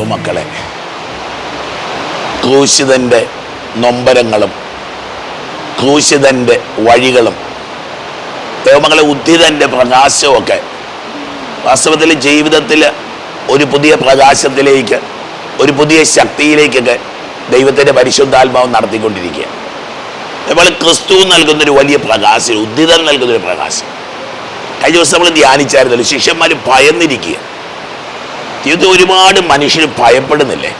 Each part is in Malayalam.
ദൈവമക്കളെ ക്രൂശിതന്റെ നൊമ്പരങ്ങളും ക്രൂശിതന്റെ വഴികളും ദൈവമക്കളെ ഉദ്ധിതന്റെ പ്രകാശമൊക്കെ വാസ്തവത്തിൽ ജീവിതത്തിൽ ഒരു പുതിയ പ്രകാശത്തിലേക്ക് ഒരു പുതിയ ശക്തിയിലേക്കൊക്കെ ദൈവത്തിന്റെ പരിശുദ്ധാത്മാവ് നടത്തിക്കൊണ്ടിരിക്കുക. നമ്മൾ ക്രിസ്തു നൽകുന്നൊരു വലിയ പ്രകാശം ഉദ്ധിതം നൽകുന്നൊരു പ്രകാശം. കഴിഞ്ഞ ദിവസം നമ്മൾ ധ്യാനിച്ചായിരുന്നല്ലോ ശിഷ്യന്മാർ ഭയന്നിരിക്കുക. ജീവിതത്തിൽ ഒരുപാട് മനുഷ്യർ ഭയപ്പെടുന്നില്ലേ?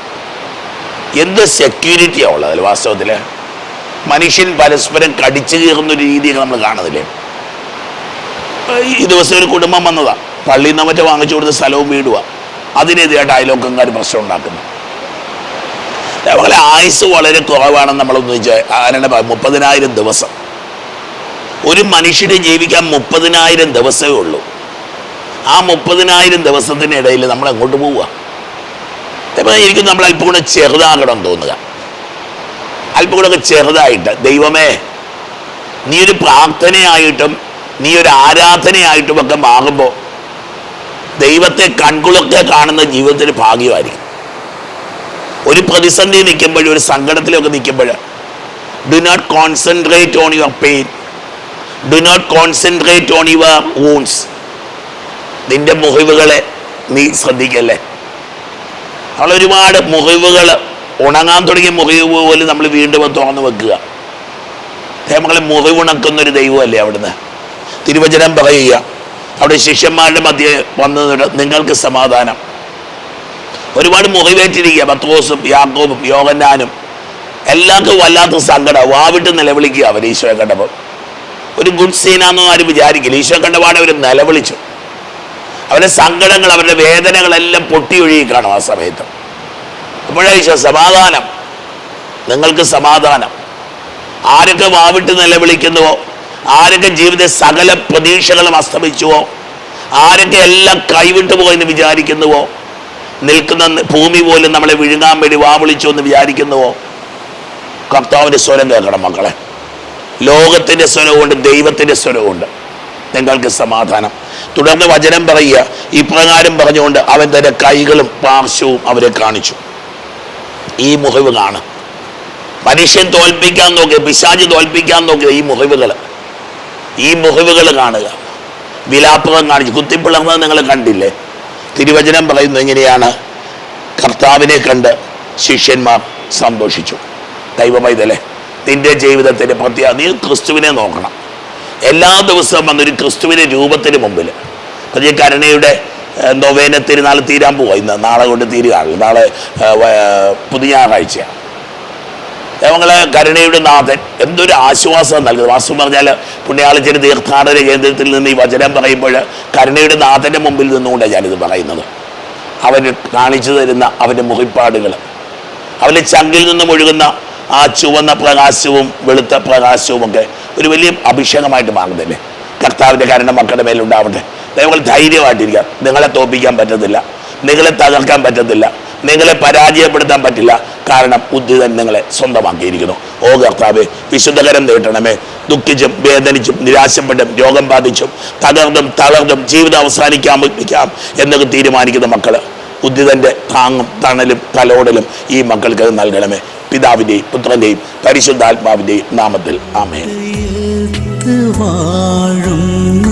എന്ത് സെക്യൂരിറ്റിയാണ് ഉള്ളത് അതിൽ വാസ്തവത്തിൽ മനുഷ്യൻ പരസ്പരം കടിച്ചു കീറുന്ന ഒരു രീതിയൊക്കെ നമ്മൾ കാണുന്നില്ലേ? ഈ ദിവസം ഒരു കുടുംബം വന്നതാ. പള്ളിയിൽ നിന്ന് മറ്റേ വാങ്ങിച്ചു കൊടുത്ത സ്ഥലവും വീടുക അതിനെതിരായിട്ട് അയലോക്കംകാർ പ്രശ്നം ഉണ്ടാക്കുന്നു. അതുപോലെ ആയുസ് വളരെ കുറവാണെന്ന് നമ്മളൊന്ന് ആരുടെ മുപ്പതിനായിരം ദിവസം. ഒരു മനുഷ്യന് ജീവിക്കാൻ മുപ്പതിനായിരം ദിവസമേ ഉള്ളൂ. ആ മുപ്പതിനായിരം ദിവസത്തിനിടയിൽ നമ്മൾ അങ്ങോട്ട് പോവുക. ചിലപ്പോൾ എനിക്ക് നമ്മൾ അല്പം കൂടെ ചെറുതാകണം തോന്നുക. അല്പം കൂടെ ചെറുതായിട്ട് ദൈവമേ നീ ഒരു പ്രാർത്ഥനയായിട്ടും നീ ഒരു ആരാധനയായിട്ടും ഒക്കെ മാറുമ്പോൾ ദൈവത്തെ കൺകുളൊക്കെ കാണുന്ന ജീവിതത്തിന് ഭാഗ്യമായിരിക്കും. ഒരു പ്രതിസന്ധി നിൽക്കുമ്പോൾ ഒരു സങ്കടത്തിലൊക്കെ നിൽക്കുമ്പോൾ do not concentrate on your pain do not concentrate on your wounds നിന്റെ മുഹിവുകളെ നീ ശ്രദ്ധിക്കല്ലേ? നമ്മൾ ഒരുപാട് മുഹിവുകൾ ഉണങ്ങാൻ തുടങ്ങിയ മുറിവ് പോലും നമ്മൾ വീണ്ടും തുറന്നു വെക്കുക. നമ്മളെ മുഹിവുണക്കുന്ന ഒരു ദൈവമല്ലേ അവിടുന്ന്. തിരുവചനം പറയുക. അവിടെ ശിഷ്യന്മാരുടെ മധ്യ വന്നത് നിങ്ങൾക്ക് സമാധാനം. ഒരുപാട് മുറിവേറ്റിരിക്കുക പത്രോസും യാക്കോബും യോഗന്നാനും എല്ലാവർക്കും വല്ലാത്ത സങ്കടം. വാവിട്ട് നിലവിളിക്കുക അവർ ഈശോയെ കണ്ടപ്പോൾ. ഒരു ഗുഡ് സീനാന്നും ആരും വിചാരിക്കില്ല. ഈശോ കണ്ടപാടെ അവർ നിലവിളിച്ചു. അവരുടെ സങ്കടങ്ങൾ അവരുടെ വേദനകളെല്ലാം പൊട്ടി ഒഴുകി കാണും ആ സമയത്ത്. അപ്പോഴേ സമാധാനം. നിങ്ങൾക്ക് സമാധാനം. ആരൊക്കെ വാവിട്ട് നിലവിളിക്കുന്നുവോ? ആരൊക്കെ ജീവിത സകല പ്രതീക്ഷകളും അസ്തമിച്ചുവോ? ആരൊക്കെ എല്ലാം കൈവിട്ടു പോയെന്ന് വിചാരിക്കുന്നുവോ? നിൽക്കുന്ന ഭൂമി പോലും നമ്മളെ വിഴുങ്ങാൻ വേണ്ടി വാവിളിച്ചു എന്ന് വിചാരിക്കുന്നുവോ? കർത്താവിന്റെ സ്വരം കേൾക്കണം മക്കളെ. ലോകത്തിന്റെ സ്വരവുമുണ്ട് ദൈവത്തിന്റെ സ്വരവുമുണ്ട്. നിങ്ങൾക്ക് സമാധാനം. തുടർന്ന് വചനം പറയുക. ഇപ്രകാരം പറഞ്ഞുകൊണ്ട് അവൻ തന്റെ കൈകളും പാർശ്വവും അവരെ കാണിച്ചു. ഈ മുഖവ് കാണും. മനുഷ്യൻ തോൽപ്പിക്കാൻ നോക്കിയ പിശാചി തോൽപ്പിക്കാൻ നോക്കിയ ഈ മുഖവുകൾ ഈ മുഖവുകൾ കാണുക. വിലാപ്പകം കാണിച്ചു. കുത്തിപ്പിളർന്നത് നിങ്ങൾ കണ്ടില്ലേ? തിരുവചനം പറയുന്നത് എങ്ങനെയാണ്? കർത്താവിനെ കണ്ട് ശിഷ്യന്മാർ സന്തോഷിച്ചു. ദൈവമൈതലേ നിന്റെ ജീവിതത്തിന്റെ പ്രത്യേക നീ ക്രിസ്തുവിനെ നോക്കണം. എല്ലാ ദിവസവും വന്നൊരു ക്രിസ്തുവിന്റെ രൂപത്തിന് മുമ്പിൽ. ഈ കരുണയുടെ എന്തോ നൊവേന തിരുനാൾ തീരാൻ പോവാ. ഇന്ന് നാളെ കൊണ്ട് തീരുകയാണ്. നാളെ പുതിയ ഞായറാഴ്ചയാണ് ഞങ്ങളെ കരുണയുടെ നാഥൻ എന്തൊരു ആശ്വാസം നൽകുന്നത് വാസ്തു പറഞ്ഞാൽ പുണ്യാളിച്ചൊരു തീർത്ഥാടന കേന്ദ്രത്തിൽ നിന്ന് ഈ വചനം പറയുമ്പോൾ കരുണയുടെ നാഥന്റെ മുമ്പിൽ നിന്നുകൊണ്ടാണ് ഞാനിത് പറയുന്നത്. അവന് കാണിച്ചു തരുന്ന അവന്റെ മുറിപ്പാടുകൾ. അവന്റെ ചങ്കിൽ നിന്നും ഒഴുകുന്ന ആ ചുവന്ന പ്രകാശവും വെളുത്ത പ്രകാശവും ഒക്കെ ഒരു വലിയ അഭിഷേകമായിട്ട് മാറുന്നില്ലേ? കർത്താവിന്റെ കാരണം മക്കളുടെ മേലുണ്ടാവട്ടെ. നിങ്ങൾ ധൈര്യമായിട്ടിരിക്കുക. നിങ്ങളെ തോപ്പിക്കാൻ പറ്റത്തില്ല. നിങ്ങളെ തകർക്കാൻ പറ്റത്തില്ല. നിങ്ങളെ പരാജയപ്പെടുത്താൻ പറ്റില്ല. കാരണം ഉദ്ധിതൻ നിങ്ങളെ സ്വന്തമാക്കിയിരിക്കുന്നു. ഓ കർത്താവെ വിശുദ്ധകരം നേട്ടണമേ. ദുഃഖിച്ചും വേദനിച്ചും നിരാശപ്പെട്ടും രോഗം ബാധിച്ചും തകർന്നും തളർന്നും ജീവിതം അവസാനിക്കാൻ എന്നൊക്കെ തീരുമാനിക്കുന്ന മക്കൾ ഉദ്ധിതന്റെ താങ്ങും തണലും തലോടലും ഈ മക്കൾക്ക് നൽകണമേ. പിതാവിന്റെയും പുത്രന്റെയും പരിശുദ്ധാത്മാവിന്റെയും നാമത്തിൽ. ആമേ 的花容易